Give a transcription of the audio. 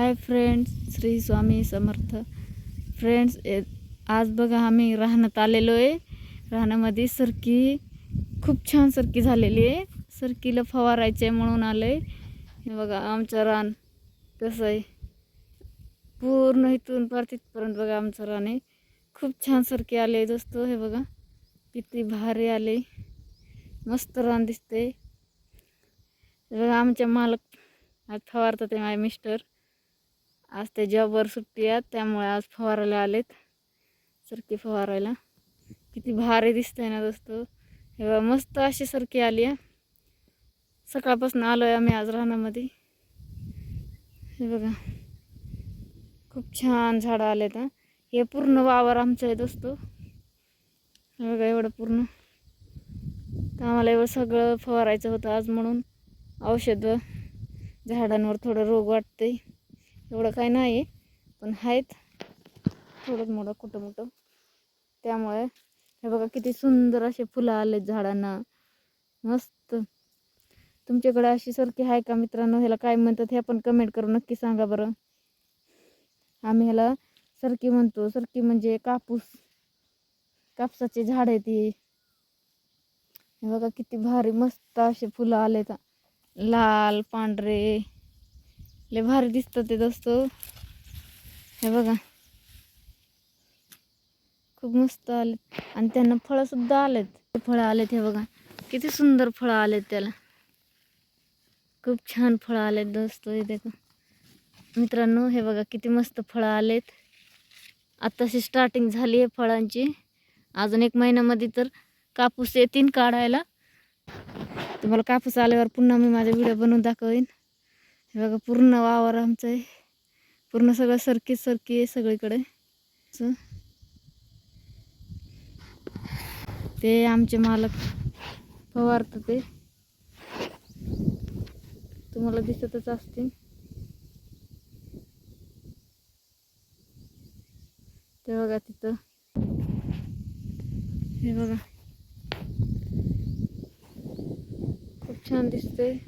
Hi friends Shri Swami Samarth. Friends ए- आज बघा आम्ही राहण्यात आलेलो आहे. राहण्यामध्ये सरकी खूप छान सरकी झालेली आहे. सरकीला फवारायचे आहे म्हणून आलं आहे हे बघा आमचं रान कसं आहे. पूर्ण इथून पार तिथपर्यंत बघा आमचं रान आहे. खूप छान सरकी आले आहे दोस्त हे बघा. किती भारी आले मस्त रान दिसते बघा आमच्या मालक आज फवारतात ते माझे मिस्टर. आज ते जॉबवर सुट्टी आहेत त्यामुळे आज फवारायला आलेत. सरकी फवारायला. किती भारी दिसतंय ना दोस्तो. हे बघा मस्त अशी सरकी आली आहे. सकाळपासून आलो आहे आम्ही आज रानामध्ये. हे बघा. खूप छान झाडं आलेत हा. हे पूर्ण वावर आमचं आहे दोस्तो. हे बघा एवढं पूर्ण. तर आम्हाला एवढं सगळं फवारायचं होतं आज म्हणून. औषधं झाडांवर थोडं रोग वाटते एवढं काय नाही पण आहेत. थोडं मोठं कुठं मोठं. त्यामुळे हे बघा किती सुंदर असे फुलं आले झाडांना. मस्त. तुमच्याकडे अशी सरकी आहे का मित्रांनो? ह्याला काय म्हणतात हे पण कमेंट करून नक्की सांगा बरं. आम्ही ह्याला सरकी म्हणतो. सरकी म्हणजे कापूस. कापसाचे झाड आहे ती. हे बघा किती भारी मस्त असे फुलं आले लाल पांढरे. लय भारी दिसतं ते दोस्त. हे बघा. खूप मस्त आलेत. आणि त्यांना फळं सुद्धा आलेत फळं आलेत हे बघा. किती सुंदर फळं आलेत त्याला. खूप छान फळं आलेत दोस्तो इथे. मित्रांनो हे बघा किती मस्त फळं आलेत. आत्ताशी स्टार्टिंग झाली आहे फळांची. अजून एक महिन्यामध्ये तर कापूस येतील काढायला. तुम्हाला कापूस आल्यावर पुन्हा मी माझा व्हिडिओ बनवून दाखवेन. हे बघा पूर्ण वावर आमचं आहे. पूर्ण सगळं सरकी सरकी आहे सगळीकडे. ते आमचे मालक फवारत ते. तुम्हाला दिसतच असतील. ते बघा तिथं. हे बघा. खूप छान दिसतंय.